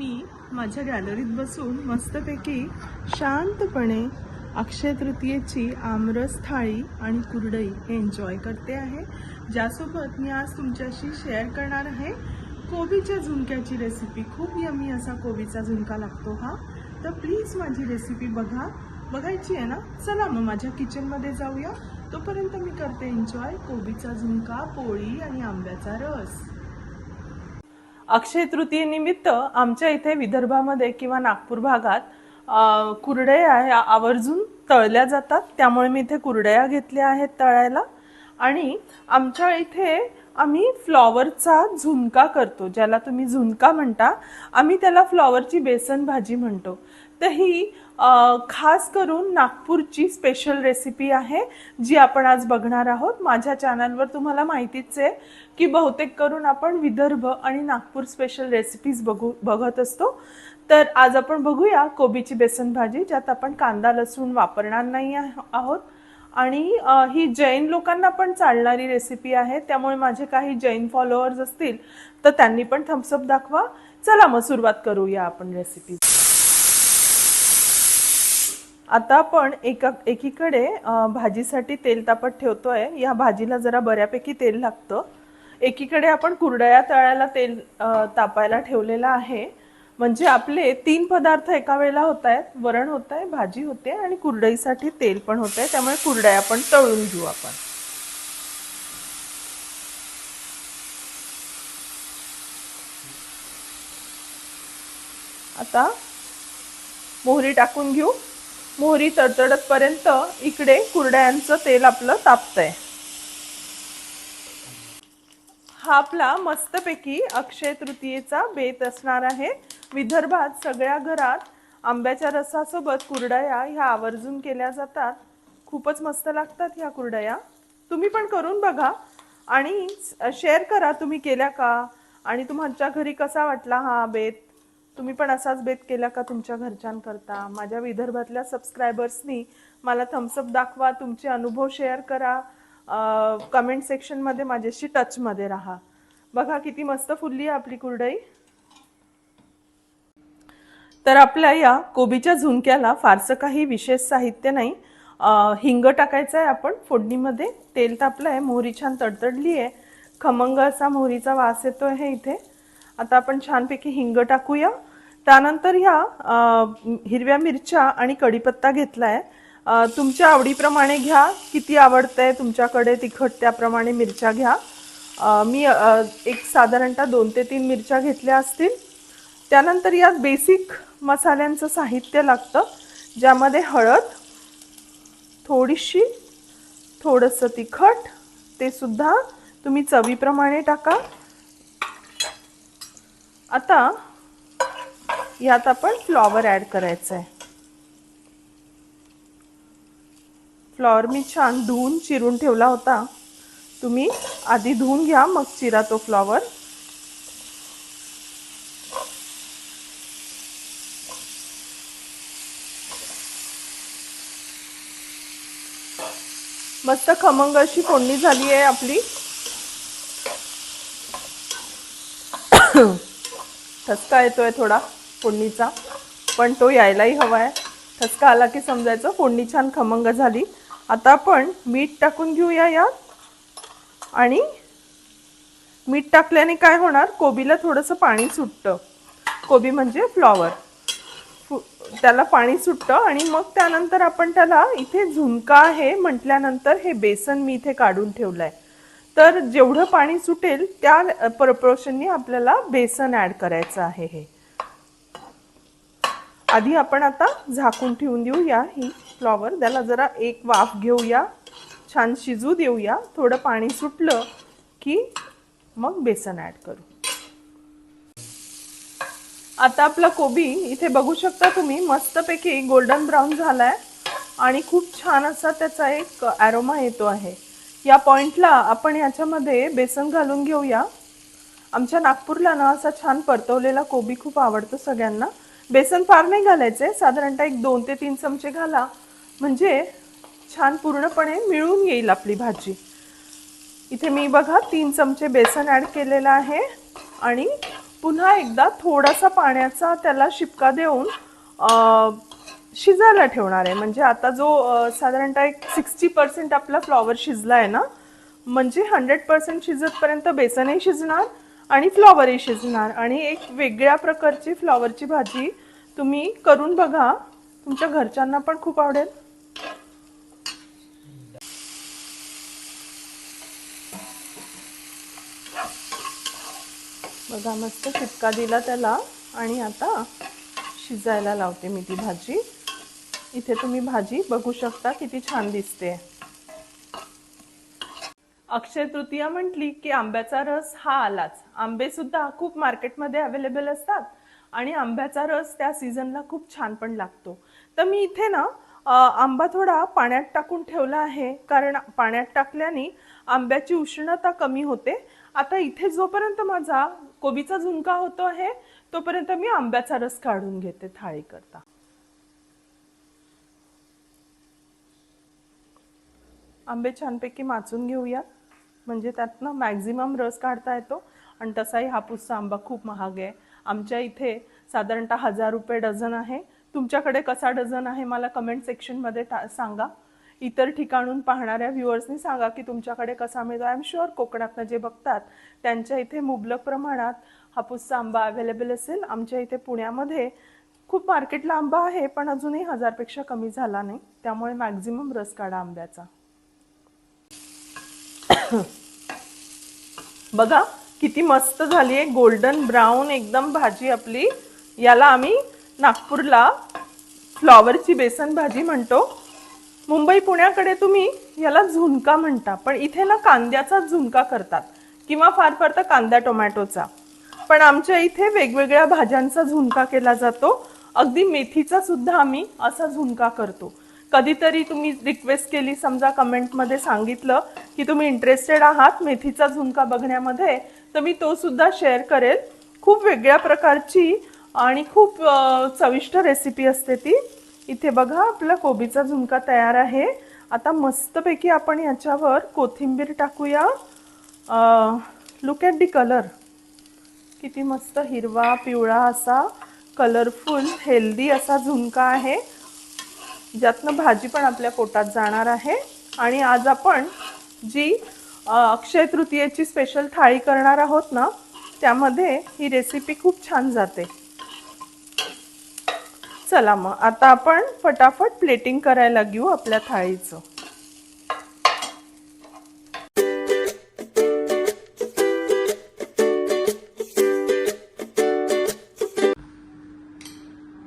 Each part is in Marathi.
मी माझ्या गॅलरीत बसून मस्तपैकी शांतपणे अक्षय तृतीयेची आमरस थाळी आणि कुरडई हे एन्जॉय करते आहे. ज्यासोबत मी आज तुमच्याशी शेअर करणार आहे. कोबीच्या झुणक्याची रेसिपी खूप यमी असा कोबीचा झुणका लागतो हा. तर प्लीज माझी रेसिपी बघा. बघायची आहे ना? चला मग माझ्या किचनमध्ये जाऊया. तोपर्यंत मी करते एन्जॉय कोबीचा झुणका पोळी आणि आंब्याचा रस. अक्षय तृतीयेनिमित्त आमच्या इथे विदर्भामध्ये किंवा नागपूर भागात कुरडया ह्या आवर्जून तळल्या जातात. त्यामुळे मी इथे कुरडया घेतल्या आहेत तळायला. आणि आमच्या इथे आम्ही फ्लॉवरचा झुणका करतो ज्याला तुम्ही झुणका म्हणता. आम्ही त्याला फ्लॉवरची बेसन भाजी म्हणतो. तर ही खास करून नागपूरची स्पेशल रेसिपी आहे जी आपण आज बघणार आहोत. माझ्या चॅनलवर तुम्हाला माहितीच आहे की बहुतेक करून आपण विदर्भ आणि नागपूर स्पेशल रेसिपीज बघू बघत असतो. तर आज आपण बघूया कोबीची बेसन भाजी ज्यात आपण कांदा लसूण वापरणार नाही आह- आहोत. आणि ही जैन लोकांना पण चालणारी रेसिपी आहे. त्यामुळे माझे काही जैन फॉलोअर्स असतील तर त्यांनी पण थम्सअप दाखवा. चला मग सुरुवात करूया आपण रेसिपी आता आपण एका एकीकडे भाजीसाठी तेल तापत ठेवतोय. या भाजीला जरा बऱ्यापैकी तेल लागतं. एकीकडे आपण कुरडया तळायला तेल तापायला ठेवलेलं आहे. म्हणजे आपले तीन पदार्थ एका वेळेला होत आहेत वरण होत आहे भाजी होते आणि कुरडईसाठी तेल पण होत आहे त्यामुळे कुरडया पण तळून घेऊ आपण. आता मोहरी टाकून घेऊ. मोहरी तडतडतपर्यंत इकडे कुरड्यांचं तेल आपलं तापतंय. हा आपला मस्तपैकी अक्षय तृतीयेचा बेत असणार आहे. विदर्भात सगळ्या घरात आंब्याच्या रसासोबत कुरडया ह्या आवर्जून केल्या जातात. खूपच मस्त लागतात ह्या कुरडया. तुम्ही पण करून बघा आणि शेअर करा तुम्ही केल्या का? आणि तुमच्या घरी कसा वाटला हा बेत? तुम्ही पण असाच बेत केला का तुमच्या घरच्यांकरता? माझ्या विदर्भातल्या सबस्क्रायबर्सनी मला थम्सअप दाखवा तुमचे अनुभव शेअर करा. कमेंट सेक्शनमध्ये माझ्याशी टचमध्ये राहा. बघा किती मस्त फुलली आहे आपली कुरडई. तर आपल्या या कोबीच्या झुणक्याला फारसं काही विशेष साहित्य नाही. हिंग टाकायचं आहे आपण फोडणीमध्ये. तेल तापलं आहे मोहरी छान तडतडली आहे. खमंग असा मोहरीचा वास येतो आहे इथे. आता आपण छानपैकी हिंग टाकूया. त्यानंतर ह्या हिरव्या मिरच्या आणि कढीपत्ता घेतलाय. तुमच्या आवडीप्रमाणे घ्या. किती आवडतंय तुमच्याकडे तिखट त्याप्रमाणे मिरच्या घ्या. मी एक साधारणतः दोन ते तीन मिरच्या घेतल्या असतील. त्यानंतर यात बेसिक मसाल्यांचं साहित्य लागतं ज्यामध्ये हळद थोडीशी थोडंसं तिखट ते सुद्धा तुम्ही चवीप्रमाणे टाका. आता यात आपण फ्लॉवर ॲड करायचं आहे फ्लॉवर मी छान धुवून चिरून ठेवला होता. तुम्ही आधी धुवून घ्या मग चिरा तो फ्लॉवर मस्त खमंग अशी फोडणी झाली आहे आपली. ठसका येतोय थोडा. फोडणीचा. पण तो यायलाही हवा आहे ठसका आला की समजायचं फोडणी छान खमंग झाली. आता आपण मीठ टाकून घेऊया यात. आणि मीठ टाकल्याने काय होणार? कोबीला थोडंसं पाणी सुटतं. कोबी म्हणजे फ्लॉवर. त्याला पाणी सुटतं आणि मग त्यानंतर आपण त्याला इथे झुणका आहे म्हटल्यानंतर हे बेसन मी इथे काढून ठेवलंय. तर जेवढं पाणी सुटेल त्या प्रपोर्शननी आपल्याला बेसन ऍड करायचं आहे हे. आधी आपण आता झाकून ठेवून देऊया ही फ्लॉवर. त्याला जरा एक वाफ घेऊया छान शिजू देऊया. थोडं पाणी सुटलं की मग बेसन ऍड करू. आता आपला कोबी इथे बघू शकता तुम्ही मस्तपैकी गोल्डन ब्राऊन झाला आहे आणि खूप छान असा त्याचा एक ॲरोमा येतो आहे. या पॉईंटला आपण याच्यामध्ये बेसन घालून घेऊया. आमच्या नागपूरला ना असा छान परतवलेला कोबी खूप आवडतो सगळ्यांना. बेसन फार नाही घालायचे साधारणतः एक दोन ते तीन चमचे घाला. म्हणजे छान पूर्णपणे मिळून येईल आपली भाजी. इथे मी बघा तीन चमचे बेसन ॲड केलेलं आहे. आणि पुन्हा एकदा थोडासा पाण्याचा त्याला शिपका देऊन शिजायला ठेवणार आहे. म्हणजे आता जो साधारणतः एक सिक्स्टी पर्सेंट आपला फ्लॉवर शिजला आहे ना म्हणजे हंड्रेड पर्सेंट शिजतपर्यंत बेसनही शिजणार. आणि फ्लॉवरही शिजणार. आणि एक वेगळ्या प्रकारची फ्लॉवरची भाजी तुम्ही करून बघा. तुमच्या घरच्यांना पण खूप आवडेल. बघा मस्त शिटका दिला त्याला. आणि आता शिजायला लावते मी ती भाजी. इथे तुम्ही भाजी बघू शकता किती छान दिसते. अक्षय तृतीया म्हटली की आंब्याचा रस हा आलाच. आंबे सुद्धा खूप मार्केटमध्ये अवेलेबल असतात आणि आंब्याचा रस त्या सीझनला खूप छान पण लागतो. तर मी इथे ना आंबा थोडा पाण्यात टाकून ठेवला आहे. कारण पाण्यात टाकल्याने आंब्याची उष्णता कमी होते. आता इथे जोपर्यंत माझा कोबीचा झुणका होतो आहे तोपर्यंत मी आंब्याचा रस काढून घेते थाळी करता आंबे छानपैकी माचून घेऊया. म्हणजे त्यातनं मॅक्झिमम रस काढता येतो. आणि तसाही हापूसचा आंबा खूप महाग आहे. आमच्या इथे साधारणतः हजार रुपये डझन आहे. तुमच्याकडे कसा डझन आहे मला कमेंट सेक्शनमध्ये टा सांगा. इतर ठिकाणून पाहणाऱ्या व्ह्युअर्सनी सांगा की तुमच्याकडे कसा मिळतो. आय एम शुअर कोकणातनं जे बघतात त्यांच्या इथे मुबलक प्रमाणात हापूसचा आंबा अवेलेबल असेल. आमच्या इथे पुण्यामध्ये खूप मार्केटला आंबा आहे पण अजूनही हजारपेक्षा कमी झाला नाही. त्यामुळे मॅक्झिमम रस काढा आंब्याचा. बघा किती मस्त झाली आहे. गोल्डन ब्राऊन एकदम भाजी आपली. याला आम्ही नागपूरला फ्लॉवरची बेसन भाजी म्हणतो. मुंबई पुण्याकडे तुम्ही याला झुणका म्हणता पण इथे ना कांद्याचा झुणका करतात किंवा फार फार तर कांदा टोमॅटोचा. पण आमच्या इथे वेगवेगळ्या भाज्यांचा झुणका केला जातो. अगदी मेथीचा सुद्धा आम्ही असा झुणका करतो. कधीतरी तुम्ही रिक्वेस्ट केली समजा कमेंटमध्ये सांगितलं की तुम्ही इंटरेस्टेड आहात मेथीचा झुणका बघण्यामध्ये तर मी तो सुद्धा शेअर करेल. खूप वेगळ्या प्रकारची आणि खूप चविष्ट रेसिपी असते ती. इथे बघा आपला कोबीचा झुणका तयार आहे. आता मस्तपैकी आपण याच्यावर कोथिंबीर टाकूया. लुक ॲट दी कलर किती मस्त हिरवा पिवळा असा कलरफुल हेल्दी असा झुणका आहे. ज्यातनं भाजी पण आपल्या पोटात जाणार आहे. आणि आज आपण जी अक्षय तृतीयेची स्पेशल थाळी करणार आहोत ना त्यामध्ये ही रेसिपी खूप छान जाते. चला मग आता आपण फटाफट प्लेटिंग करायला घेऊ आपल्या थाळीचं.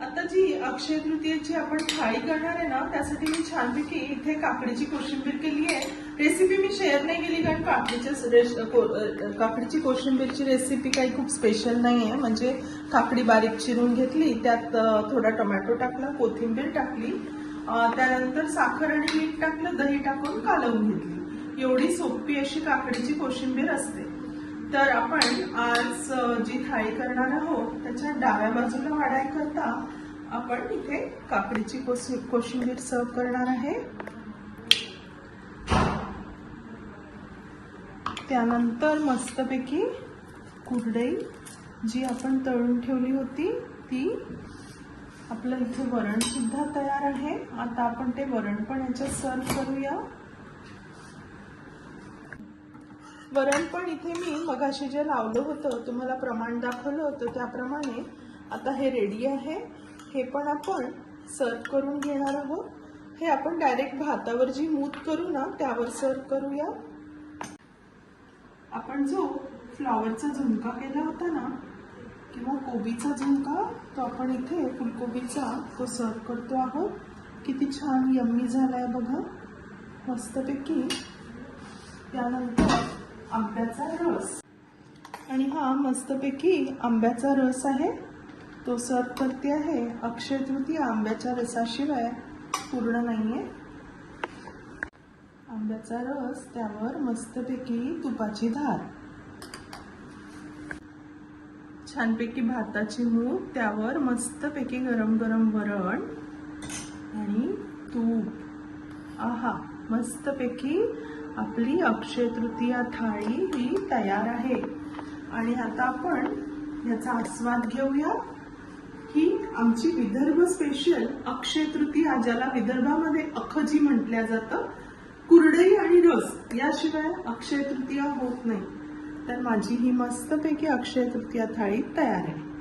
आता जी अक्षय तृतीयेची आपण थाळी करणार आहे ना त्यासाठी मी छानपैकी इथे काकडीची कोशिंबीर केली आहे. रेसिपी मी शेअर नाही केली कारण काकडीच्या रेश- को- काकडीची कोशिंबीरची रेसिपी काही खूप स्पेशल नाही आहे म्हणजे काकडी बारीक चिरून घेतली त्यात थोडा टोमॅटो टाकला कोथिंबीर टाकली त्यानंतर साखर आणि मीठ टाकलं दही टाकून कालवून घेतली. एवढी सोपी अशी काकडीची कोशिंबीर असते. तर आपण आज जी थाळी करणार आहोत त्याच्या डाव्या बाजूला वाढायकरता आपण इथे काकडीची कोशिंबीर सर्व करणार आहे. त्यानंतर मस्तपैकी कुरडई जी आपण तळून ठेवली होती ती आपलं इथे वरणसुद्धा तयार आहे. आता आपण ते वरण पण याच्यात सर्व करूया. वरण पण इथे मी मगाशी जे लावलं होतं तुम्हाला प्रमाण दाखवलं होतं त्याप्रमाणे आता हे रेडी आहे. हे पण आपण सर्व करून घेणार आहोत. हे आपण डायरेक्ट भातावर जी मूत करू ना त्यावर सर्व करूया. आपण जो फ्लॉवरचा झुणका केला होता ना किंवा कोबीचा झुणका तो आपण इथे फुलकोबीचा तो सर्व करतो आहोत. किती छान यम्मी झालाय बघा. मस्तपैकी. त्यानंतर आंब्याचा रस. आणि हा मस्तपैकी आंब्याचा रस आहे. तो सर्व करते आहे अक्षय तृतीया आंब्याच्या रसाशिवाय पूर्ण नाही आहे आंब्याचा रस त्यावर मस्तपैकी तुपाची धार. छानपैकी भाताची मूग त्यावर मस्तपैकी गरम गरम वरण आणि तूप. आहा मस्तपैकी आपली अक्षय तृतीया थाळी ही तयार आहे. आणि आता आपण याचा आस्वाद घेऊया. ही आमची विदर्भ स्पेशल अक्षय तृतीया ज्याला विदर्भामध्ये अखजी म्हटल्या जातं. कुरडई आणि रस याशिवाय अक्षय तृतीया होत नाही. तर माझी ही मस्तपैकी अक्षय तृतीया थाळी तयार आहे.